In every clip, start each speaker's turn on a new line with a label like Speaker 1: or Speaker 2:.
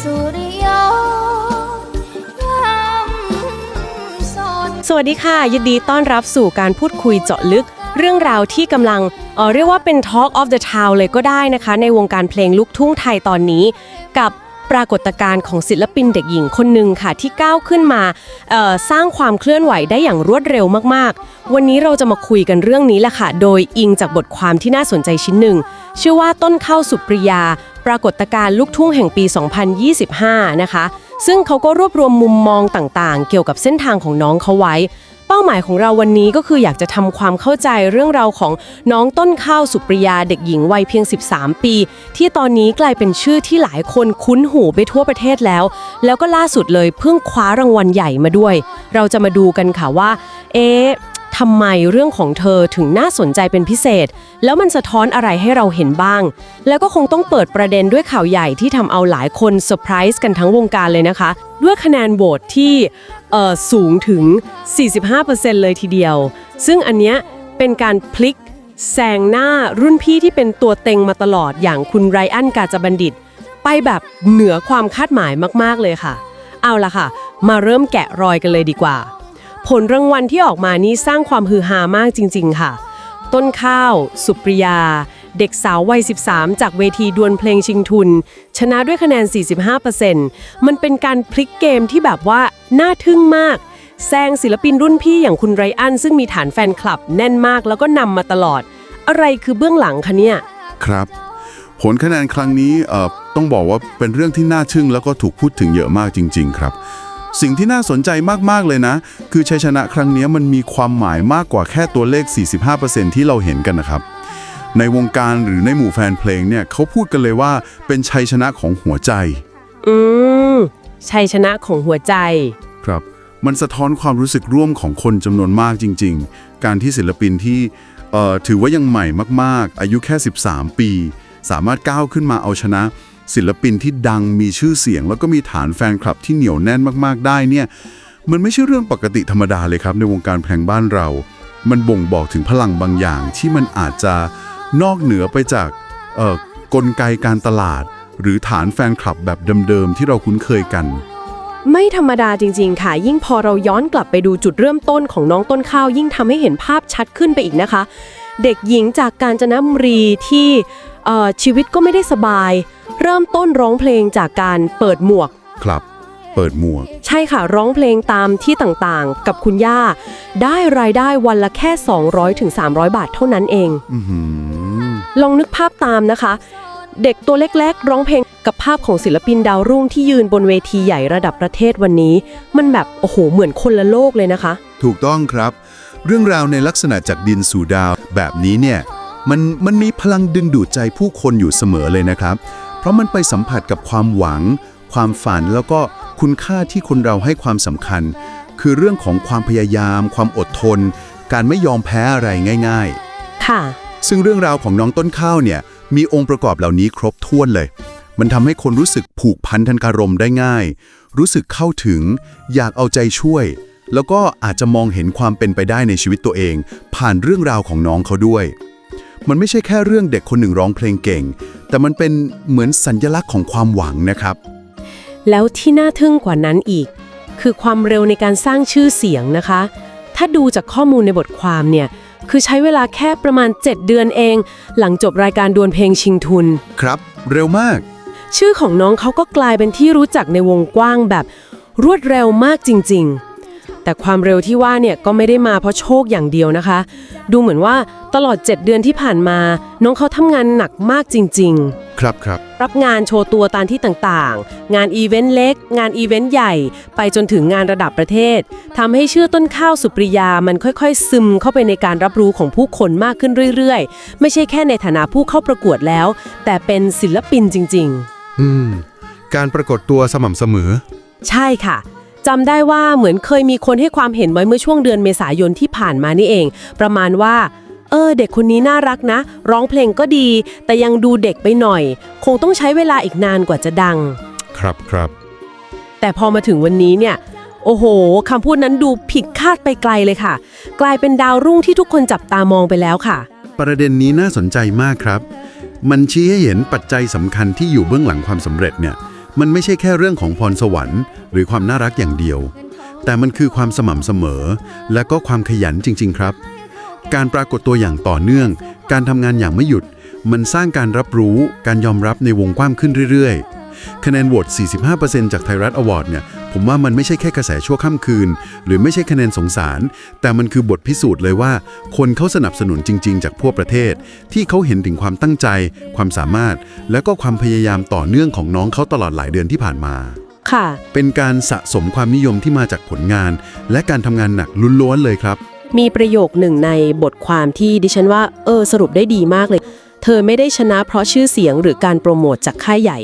Speaker 1: สุริยสด
Speaker 2: สวัสดีค่ะ ยินดีต้อนรับสู่การพูดคุยเจาะลึก เรื่องราวที่กำลังเอ่อเรียกว่าเป็น Talk of the Town เลยก็ได้นะคะ ในวงการเพลงลูกทุ่งไทยตอนนี้ กับปรากฏการณ์ของศิลปินเด็กหญิงคนหนึ่งค่ะ ที่ก้าวขึ้นมาเอ่อสร้างความเคลื่อนไหวได้อย่างรวดเร็วมากๆ วันนี้เราจะมาคุยกันเรื่องนี้แหละค่ะ โดยอิงจากบทความที่น่าสนใจชิ้นหนึ่งชื่อว่าต้นข้าวสุปริยา ปรากฏการณ์ลูกทุ่งแห่งปี 2025 นะคะ ซึ่งเขาก็รวบรวมมุมมองต่างๆ เกี่ยวกับเส้นทางของน้องเขาไว้ เป้าหมายของเราวันนี้ก็คืออยากจะทำความเข้าใจเรื่องราวของน้องต้นข้าวสุปริยาเด็กหญิงวัยเพียง 13 ปี ที่ตอนนี้กลายเป็นชื่อที่หลายคนคุ้นหูไปทั่วประเทศแล้ว แล้วก็ล่าสุดเลยเพิ่งคว้ารางวัลใหญ่มาด้วย เราจะมาดูกันค่ะว่า เอ๊ะ ทำไมเรื่องของเธอถึงน่าสนใจเป็นพิเศษ แล้วมันสะท้อนอะไรให้เราเห็นบ้าง แล้วก็คงต้องเปิดประเด็นด้วยข่าวใหญ่ที่ทำเอาหลายคนเซอร์ไพรส์กันทั้งวงการเลยนะคะ ด้วยคะแนนโหวตที่สูงถึง 45%เลยทีเดียว ซึ่งอันเนี้ยเป็นการพลิกแซงหน้ารุ่นพี่ที่เป็นตัวเต็งมาตลอดอย่างคุณไรอันกาจบัณฑิต ไปแบบเหนือความคาดหมายมาก ๆ เลยค่ะ เอาละค่ะ มาเริ่มแกะรอยกันเลยดีกว่า ผลรางวัลที่ออกมานี้สร้างความฮือฮามากจริง ๆ ค่ะ ต้นข้าว สุปริยา เด็กสาววัย 13 จากเวทีดวลเพลงชิงทุน ชนะด้วยคะแนน 45%มันเป็นการพลิกเกมที่แบบว่า น่าทึ่งมากแซงศิลปินรุ่นพี่อย่างคุณไรอันซึ่งมีฐานแฟนคลับแน่นมากแล้วก็นำมาตลอด อะไรคือเบื้องหลังคะเนี่ย
Speaker 3: ครับ ผลคะแนนครั้งนี้เอ่อต้องบอกว่าเป็นเรื่องที่น่าทึ่งแล้วก็ถูกพูดถึงเยอะมากจริง ๆ ครับ สิ่งที่น่าสนใจมากๆเลยนะ คือชัยชนะครั้งนี้มันมีความหมายมากกว่าแค่ตัวเลข 45%ที่เราเห็นกันนะครับ ในวงการหรือในหมู่แฟนเพลงเนี่ยเขาพูดกันเลยว่าเป็นชัยชนะของหัวใจ
Speaker 2: อืมชัยชนะของหัวใจ
Speaker 3: ครับ มันสะท้อนความรู้สึกร่วมของคนจำนวนมากจริง ๆ การที่ศิลปินที่เอ่อถือว่ายังใหม่มาก ๆ อายุแค่ 13 ปี สามารถก้าวขึ้นมาเอาชนะ ศิลปินที่ดังมีชื่อเสียง แล้วก็มีฐานแฟนคลับที่เหนียวแน่นมากๆได้เนี่ยมันไม่ใช่เรื่องปกติธรรมดาเลยครับในวงการเพลงบ้านเรา มันบ่งบอกถึงพลังบางอย่างที่มันอาจจะนอกเหนือไปจากเอ่อกลไกการตลาด หรือฐานแฟนคลับแบบเดิมๆที่เราคุ้นเคยกัน
Speaker 2: ไม่ธรรมดาจริง ๆ ค่ะ ยิ่งพอเราย้อนกลับไปดูจุดเริ่มต้นของน้องต้นข้าว ยิ่งทำให้เห็นภาพชัดขึ้นไปอีกนะคะ เด็กหญิงจากกาญจนบุรีที่ ชีวิตก็ไม่ได้สบาย เริ่มต้นร้องเพลงจากการเปิดหมวก
Speaker 3: ครับ เปิดหมวก
Speaker 2: ใช่ค่ะร้องเพลงตามที่ต่างๆ กับคุณย่า ได้รายได้วันละแค่ 200-300ถึง300 บาทเท่านั้นเอง
Speaker 3: อือหือ
Speaker 2: ลองนึกภาพตามนะคะ เด็กตัวเล็กๆ ร้องเพลงกับภาพของศิลปินดาวรุ่งที่ยืนบนเวทีใหญ่ระดับประเทศวันนี้ มันแบบโอ้โหเหมือนคนละโลกเลยนะคะ
Speaker 4: ถูกต้องครับ เรื่องราวในลักษณะจากดินสู่ดาวแบบนี้เนี่ย มันมันมีพลังดึงดูดใจผู้คนอยู่เสมอเลยนะครับ เพราะมันไปสัมผัสกับความหวัง ความฝันแล้วก็คุณค่าที่คนเราให้ความสำคัญ คือเรื่องของความพยายาม ความอดทน การไม่ยอมแพ้อะไรง่าย
Speaker 2: ค่ะ
Speaker 4: ๆซึ่งเรื่องราวของน้องต้นข้าวเนี่ย มีองค์ประกอบเหล่านี้ครบถ้วนเลย มันทำให้คนรู้สึกผูกพันทันคารมได้ง่าย รู้สึกเข้าถึง อยากเอาใจช่วย แล้วก็อาจจะมองเห็นความเป็นไปได้ในชีวิตตัวเอง ผ่านเรื่องราวของน้องเขาด้วย มันไม่ใช่แค่เรื่องเด็กคนหนึ่งร้องเพลงเก่ง แต่มันเป็นเหมือนสัญญลักษณ์ของความหวังนะครับ
Speaker 2: แล้วที่น่าทึ่งกว่านั้นอีก คือความเร็วในการสร้างชื่อเสียงนะคะ ถ้าดูจากข้อมูลในบทความเนี่ย คือใช้เวลาแค่ประมาณ 7 เดือนเอง หลังจบรายการดวลเพลงชิงทุน
Speaker 4: ครับ เร็วมาก
Speaker 2: ชื่อของน้องเขาก็กลายเป็นที่รู้จักในวงกว้างแบบ รวดเร็วมากจริง ๆ แต่ความเร็วที่ว่าเนี่ยก็ไม่ได้มาเพราะโชคอย่างเดียวนะคะ ดูเหมือนว่าตลอด 7 เดือนที่ผ่านมา น้องเขาทำงานหนักมากจริง ๆ
Speaker 4: ครับครับ
Speaker 2: รับงานโชว์ตัวตามที่ต่างๆ งานอีเวนต์เล็ก งานอีเวนต์ใหญ่ ไปจนถึงงานระดับประเทศ ทำให้ชื่อต้นข้าวสุปริยามันค่อยๆ ซึมเข้าไปในการรับรู้ของผู้คนมากขึ้นเรื่อยๆ ไม่ใช่แค่ในฐานะผู้เข้าประกวดแล้ว แต่เป็นศิลปินจริง
Speaker 4: อืม การปรากฏตัวสม่ำเสมอ
Speaker 2: ๆใช่ค่ะ จำได้ว่าเหมือนเคยมีคนให้ความเห็นไว้เมื่อช่วงเดือนเมษายนที่ผ่านมานี่เอง ประมาณว่าเออเด็กคนนี้น่ารักนะ ร้องเพลงก็ดี แต่ยังดูเด็กไปหน่อย คงต้องใช้เวลาอีกนานกว่าจะดัง
Speaker 4: ครับครับ
Speaker 2: แต่พอมาถึงวันนี้เนี่ย โอ้โหคำพูดนั้นดูผิดคาดไปไกลเลยค่ะ กลายเป็นดาวรุ่งที่ทุกคนจับตามองไปแล้วค่ะ
Speaker 3: ประเด็นนี้น่าสนใจมากครับ มันชี้ให้เห็นปัจจัยสำคัญที่อยู่เบื้องหลังความสำเร็จเนี่ย มันไม่ใช่แค่เรื่องของพรสวรรค์ หรือความน่ารักอย่างเดียว แต่มันคือความสม่ำเสมอ และก็ความขยันจริง ๆ ครับ การปรากฏตัวอย่างต่อเนื่อง การทำงานอย่างไม่หยุด มันสร้างการรับรู้ การยอมรับในวงกว้างขึ้นเรื่อยๆ คะแนนโหวต45%จากไทยรัฐอวอร์ดเนี่ย ผมว่ามันไม่ใช่แค่กระแสชั่วข้ามคืน หรือไม่ใช่คะแนนสงสาร แต่มันคือบทพิสูจน์เลยว่า คนเขาสนับสนุนจริง ๆ จากทั่วประเทศ ที่เขาเห็นถึงความตั้งใจ ความสามารถ และก็ความพยายามต่อเนื่องของน้องเขาตลอดหลายเดือนที่ผ่านมา
Speaker 2: ค่ะ
Speaker 3: เป็นการสะสมความนิยมที่มาจากผลงาน และการทำงานหนักล้วนๆเลยครับ
Speaker 2: มีประโยคหนึ่งในบทความที่ดิฉันว่า เออ สรุปได้ดีมากเลย เธอไม่ได้ชนะเพราะชื่อเสียงหรือการโปรโมทจากค่ายใหญ่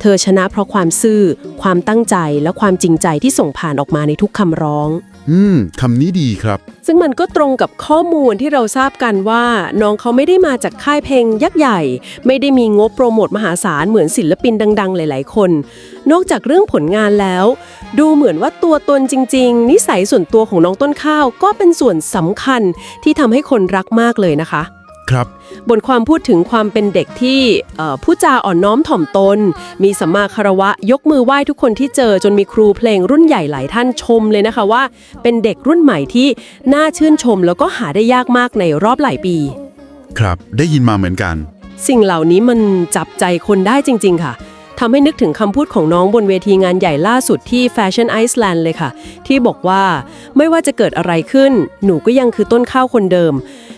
Speaker 2: เธอชนะเพราะความซื่อ ความตั้งใจและความจริงใจที่ส่งผ่านออกมาในทุกคำร้อง
Speaker 3: อืมคำนี้ดีครับ
Speaker 2: ซึ่งมันก็ตรงกับข้อมูลที่เราทราบกันว่า น้องเขาไม่ได้มาจากค่ายเพลงยักษ์ใหญ่ ไม่ได้มีงบโปรโมทมหาศาลเหมือนศิลปินดัง ๆ หลาย ๆ คน นอกจากเรื่องผลงานแล้ว ดูเหมือนว่าตัวตนจริง ๆ นิสัยส่วนตัวของน้องต้นข้าว ก็เป็นส่วนสำคัญที่ทำให้คนรักมากเลยนะคะ
Speaker 3: ครับ
Speaker 2: บทความพูดถึงความเป็นเด็กที่เอ่อผู้จาอ่อนน้อมถ่อมตน มีสัมมาคารวะยกมือไหว้ทุกคนที่เจอจนมีครูเพลงรุ่นใหญ่หลายท่านชมเลยนะคะว่า เป็นเด็กรุ่นใหม่ที่น่าชื่นชม แล้วก็หาได้ยากมากในรอบหลายปี
Speaker 3: ครับได้ยินมาเหมือนกัน
Speaker 2: สิ่งเหล่านี้มันจับใจคนได้จริง ๆ ค่ะ ทำให้นึกถึงคำพูดของน้องบนเวทีงานใหญ่ล่าสุดที่ Fashion Iceland เลยค่ะ ที่บอกว่าไม่ว่าจะเกิดอะไรขึ้น หนูก็ยังคือต้นข้าวคนเดิม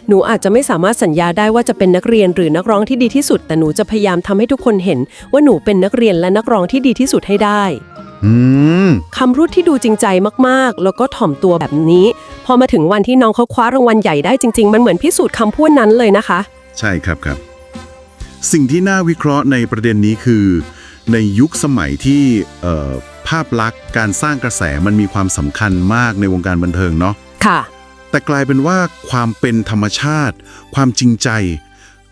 Speaker 2: หนูอาจจะไม่สามารถสัญญาได้ว่าจะเป็นนักเรียนหรือนักร้องที่ดีที่สุด แต่หนูจะพยายามทำให้ทุกคนเห็น ว่าหนูเป็นนักเรียนและนักร้องที่ดีที่สุดให้ได้
Speaker 3: อืม
Speaker 2: คำรูดที่ดูจริงใจมากๆ แล้วก็ถ่อมตัวแบบนี้ พอมาถึงวันที่น้องเขาคว้ารางวัลใหญ่ได้จริง ๆ มันเหมือนพิสูจน์คำพูดนั้นเลยนะคะ
Speaker 5: ใช่ครับครับ สิ่งที่น่าวิเคราะห์ในประเด็นนี้คือ ในยุคสมัยที่เอ่อภาพลักษณ์การสร้างกระแสมันมีความสำคัญมากในวงการบันเทิงเนาะ
Speaker 2: ค่ะ
Speaker 5: แต่กลายเป็นว่าความเป็นธรรมชาติ ความจริงใจ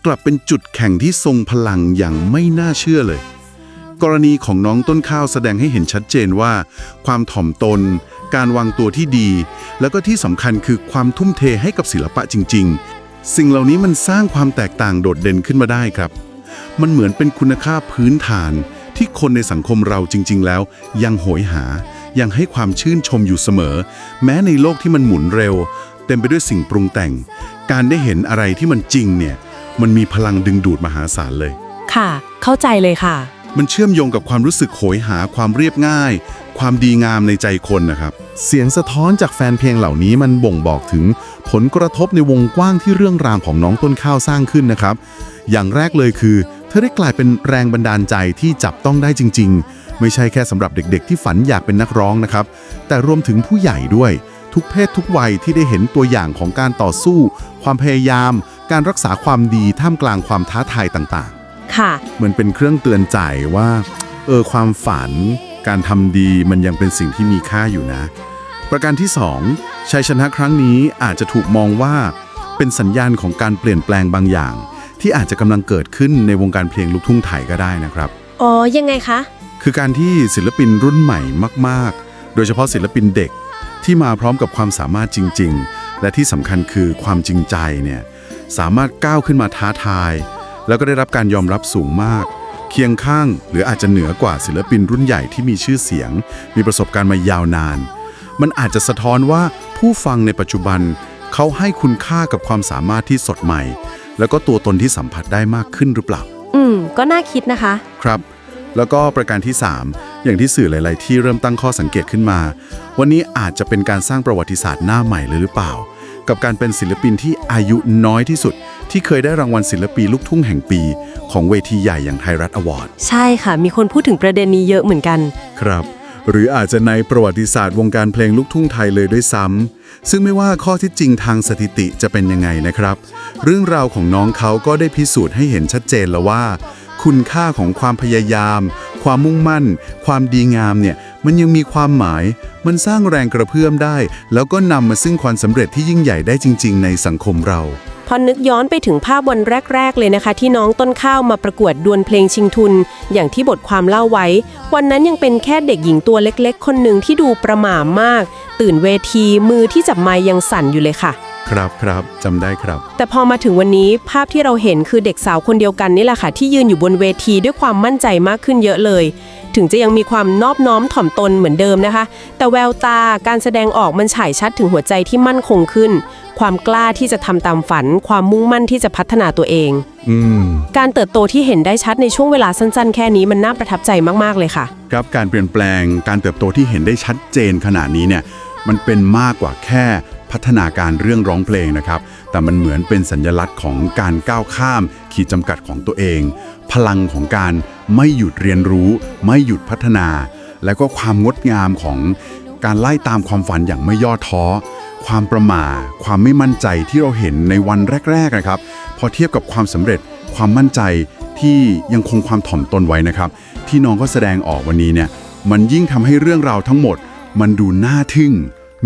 Speaker 5: กลับเป็นจุดแข่งที่ทรงพลังอย่างไม่น่าเชื่อเลย กรณีของน้องต้นข้าวแสดงให้เห็นชัดเจนว่า ความถ่อมตน การวางตัวที่ดี แล้วก็ที่สำคัญคือความทุ่มเทให้กับศิลปะจริง ๆ สิ่งเหล่านี้มันสร้างความแตกต่างโดดเด่นขึ้นมาได้ครับ มันเหมือนเป็นคุณค่าพื้นฐาน ที่คนในสังคมเราจริง ๆ แล้ว ยังโหยหา ยังให้ความชื่นชมอยู่เสมอ แม้ในโลกที่มันหมุนเร็ว เต็มไปด้วยสิ่งปรุงแต่ง การได้เห็นอะไรที่มันจริงเนี่ยมันมีพลังดึงดูดมหาศาลเลย
Speaker 2: ค่ะ เข้าใจเลยค่ะ
Speaker 5: มันเชื่อมโยงกับความรู้สึกโหยหาความเรียบง่าย ความดีงามในใจคนนะครับ
Speaker 3: เสียงสะท้อนจากแฟนเพลงเหล่านี้มันบ่งบอกถึงผลกระทบในวงกว้างที่เรื่องราวของน้องต้นข้าวสร้างขึ้นนะครับ อย่างแรกเลยคือเธอได้กลายเป็นแรงบันดาลใจที่จับต้องได้จริง ๆ ไม่ใช่แค่สำหรับเด็กๆ ที่ฝันอยากเป็นนักร้องนะครับ แต่รวมถึงผู้ใหญ่ด้วย ทุกเพศทุกวัยที่ได้เห็นตัวอย่างของการต่อสู้ ความพยายาม การรักษาความดีท่ามกลางความท้าทายต่างๆ
Speaker 2: ค่ะ
Speaker 3: เหมือนเป็นเครื่องเตือนใจว่า เออความฝัน การทำดีมันยังเป็นสิ่งที่มีค่าอยู่นะ ประการที่ 2 ชัยชนะครั้งนี้อาจจะถูกมองว่า เป็นสัญญาณของการเปลี่ยนแปลงบางอย่าง ที่อาจจะกำลังเกิดขึ้นในวงการเพลงลูกทุ่งไทยก็ได้นะครับ
Speaker 2: อ๋อ ยังไงคะ
Speaker 3: คือการที่ศิลปินรุ่นใหม่มาก ๆ โดยเฉพาะศิลปินเด็กที่มาพร้อมกับความสามารถจริง ๆ และที่สำคัญคือความจริงใจเนี่ยสามารถก้าวขึ้นมาท้าทาย แล้วก็ได้รับการยอมรับสูงมาก เคียงข้างหรืออาจจะเหนือกว่าศิลปินรุ่นใหญ่ที่มีชื่อเสียง มีประสบการณ์มายาวนาน มันอาจจะสะท้อนว่าผู้ฟังในปัจจุบัน เขาให้คุณค่ากับความสามารถที่สดใหม่ แล้วก็ตัวตนที่สัมผัสได้มากขึ้นหรือเปล่า
Speaker 2: อืม ก็น่าคิดนะคะ
Speaker 3: ครับ แล้วก็ประการที่ 3 อย่างที่สื่อหลาย ๆ ที่เริ่มตั้งข้อสังเกตขึ้นมา วันนี้อาจจะเป็นการสร้างประวัติศาสตร์หน้าใหม่เลยหรือเปล่า กับการเป็นศิลปินที่อายุน้อยที่สุด ที่เคยได้รางวัลศิลปินลูกทุ่งแห่งปี ของเวทีใหญ่อย่างไทยรัฐอวอร์ด
Speaker 2: ใช่ค่ะ มีคนพูดถึงประเด็นนี้เยอะเหมือนกัน
Speaker 5: ครับ หรืออาจจะในประวัติศาสตร์วงการเพลงลูกทุ่งไทยเลยด้วยซ้ำซึ่งไม่ว่าข้อที่จริงทางสถิติจะเป็นยังไงนะครับ เรื่องราวของน้องเขาก็ได้พิสูจน์ให้เห็นชัดเจนแล้วว่า คุณค่าของความพยายาม ความมุ่งมั่น ความดีงามเนี่ยมันยังมีความหมาย มันสร้างแรงกระเพื่อมได้ แล้วก็นำมาซึ่งความสำเร็จที่ยิ่งใหญ่ได้จริง ๆ ในสังคมเรา
Speaker 2: พอนึกย้อนไปถึงภาพวันแรก ๆ เลยนะคะ ที่น้องต้นข้าวมาประกวดดวลเพลงชิงทุน อย่างที่บทความเล่าไว้ วันนั้นยังเป็นแค่เด็กหญิงตัวเล็ก ๆ คนหนึ่งที่ดูประหม่ามาก ตื่นเวทีมือที่จับไม้ยังสั่นอยู่เลยค่ะ
Speaker 3: ครับครับจำได้ครับ
Speaker 2: แต่พอมาถึงวันนี้ภาพที่เราเห็นคือเด็กสาวคนเดียวกันนี่แหละค่ะ ที่ยืนอยู่บนเวทีด้วยความมั่นใจมากขึ้นเยอะเลย ถึงจะยังมีความนอบน้อมถ่อมตนเหมือนเดิมนะคะ แต่แววตาการแสดงออกมันฉายชัดถึงหัวใจที่มั่นคงขึ้น ความกล้าที่จะทำตามฝัน ความมุ่งมั่นที่จะพัฒนาตัวเอง
Speaker 3: อืม
Speaker 2: การเติบโตที่เห็นได้ชัดในช่วงเวลาสั้นๆ แค่นี้มันน่าประทับใจมากๆเลยค่ะ
Speaker 3: ครับการเปลี่ยนแปลงการเติบโตที่เห็นได้ชัดเจนขนาดนี้เนี่ยมันเป็นมากกว่าแค่ พัฒนาการเรื่องร้องเพลงนะครับ แต่มันเหมือนเป็นสัญลักษณ์ของการก้าวข้าม ขีดจำกัดของตัวเอง พลังของการไม่หยุดเรียนรู้ ไม่หยุดพัฒนา แล้วก็ความงดงามของการไล่ตามความฝันอย่างไม่ย่อท้อ ความประหม่า ความไม่มั่นใจที่เราเห็นในวันแรก ๆนะครับ พอเทียบกับความสำเร็จ ความมั่นใจที่ยังคงความถ่อมตนไว้นะครับ ที่น้องก็แสดงออกวันนี้เนี่ย มันยิ่งทำให้เรื่องราวทั้งหมด มันดูน่าทึ่ง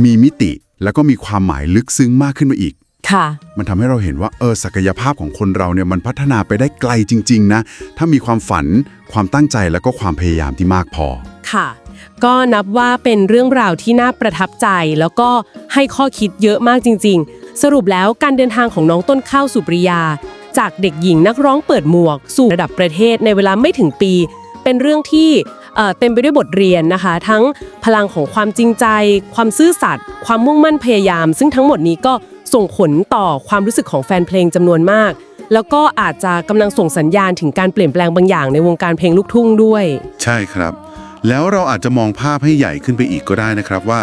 Speaker 3: มีมิติ แล้วก็มีความหมายลึกซึ้งมากขึ้นมาอีก
Speaker 2: ค่ะ
Speaker 3: มันทำให้เราเห็นว่าเออศักยภาพของคนเราเนี่ยมันพัฒนาไปได้ไกลจริง ๆ นะ ถ้ามีความฝันความตั้งใจแล้วก็ความพยายามที่มากพอ
Speaker 2: ค่ะ ก็นับว่าเป็นเรื่องราวที่น่าประทับใจ แล้วก็ให้ข้อคิดเยอะมากจริง ๆ สรุปแล้วการเดินทางของน้องต้นข้าวสุปริยา จากเด็กหญิงนักร้องเปิดหมวก สู่ระดับประเทศในเวลาไม่ถึงปี เป็นเรื่องที่ เต็มไปด้วยบทเรียนนะคะ ทั้งพลังของความจริงใจ ความซื่อสัตย์ความมุ่งมั่นพยายาม ซึ่งทั้งหมดนี้ก็ส่งผลต่อความรู้สึกของแฟนเพลงจำนวนมาก แล้วก็อาจจะกำลังส่งสัญญาณถึงการเปลี่ยนแปลงบางอย่างในวงการเพลงลูกทุ่งด้วย
Speaker 3: ใช่ครับ แล้วเราอาจจะมองภาพให้ใหญ่ขึ้นไปอีกก็ได้นะครับว่า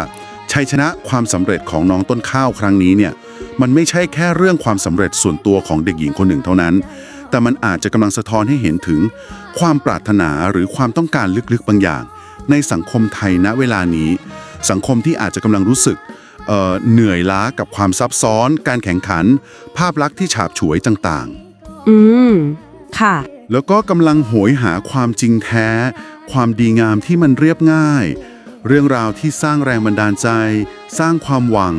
Speaker 3: ชัยชนะความสำเร็จของน้องต้นข้าวครั้งนี้เนี่ยมันไม่ใช่แค่เรื่องความสำเร็จส่วนตัวของเด็กหญิงคนหนึ่งเท่านั้น แต่มันอาจจะกำลังสะท้อนให้เห็นถึง ความปรารถนาหรือความต้องการลึกๆบางอย่าง ในสังคมไทยณเวลานี้ สังคมที่อาจจะกำลังรู้สึกเอ่อเหนื่อยล้ากับความซับซ้อน การแข่งขัน ภาพลักษณ์ที่ฉาบฉวยต่างๆ
Speaker 2: อืม ค่ะ
Speaker 3: แล้วก็กำลังโหยหาความจริงแท้ ความดีงามที่มันเรียบง่าย เรื่องราวที่สร้างแรงบันดาลใจ สร้างความหวัง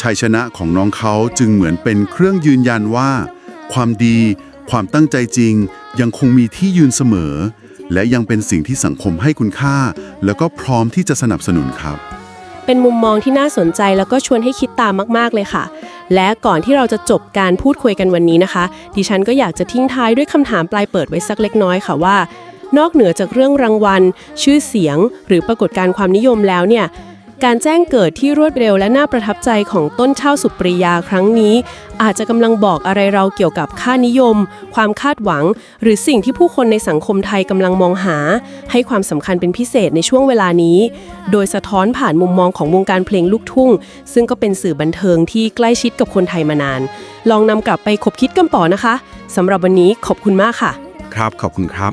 Speaker 3: ชัยชนะของน้องเขาจึงเหมือนเป็นเครื่องยืนยันว่า ความดี ความตั้งใจจริงยังคงมีที่ยืนเสมอ และยังเป็นสิ่งที่สังคมให้คุณค่า แล้วก็พร้อมที่จะสนับสนุนครับ
Speaker 2: เป็นมุมมองที่น่าสนใจแล้วก็ชวนให้คิดตามมาก ๆ เลยค่ะ และก่อนที่เราจะจบการพูดคุยกันวันนี้นะคะ ดิฉันก็อยากจะทิ้งท้ายด้วยคำถามปลายเปิดไว้สักเล็กน้อยค่ะว่า นอกเหนือจากเรื่องรางวัล ชื่อเสียง หรือปรากฏการณ์ความนิยมแล้วเนี่ย การแจ้งเกิดที่รวดเร็วและน่าประทับใจของต้นข้าสุปริยาครั้งนี้ อาจจะกำลังบอกอะไรเราเกี่ยวกับค่านิยม ความคาดหวัง หรือสิ่งที่ผู้คนในสังคมไทยกำลังมองหา ให้ความสำคัญเป็นพิเศษในช่วงเวลานี้ โดยสะท้อนผ่านมุมมองของวงการเพลงลูกทุ่ง ซึ่งก็เป็นสื่อบันเทิงที่ใกล้ชิดกับคนไทยมานาน ลองนำกลับไปคบคิดกันต่อนะคะสำหรับวันนี้ขอบคุณมากค่ะ
Speaker 3: ครับขอบคุณครับ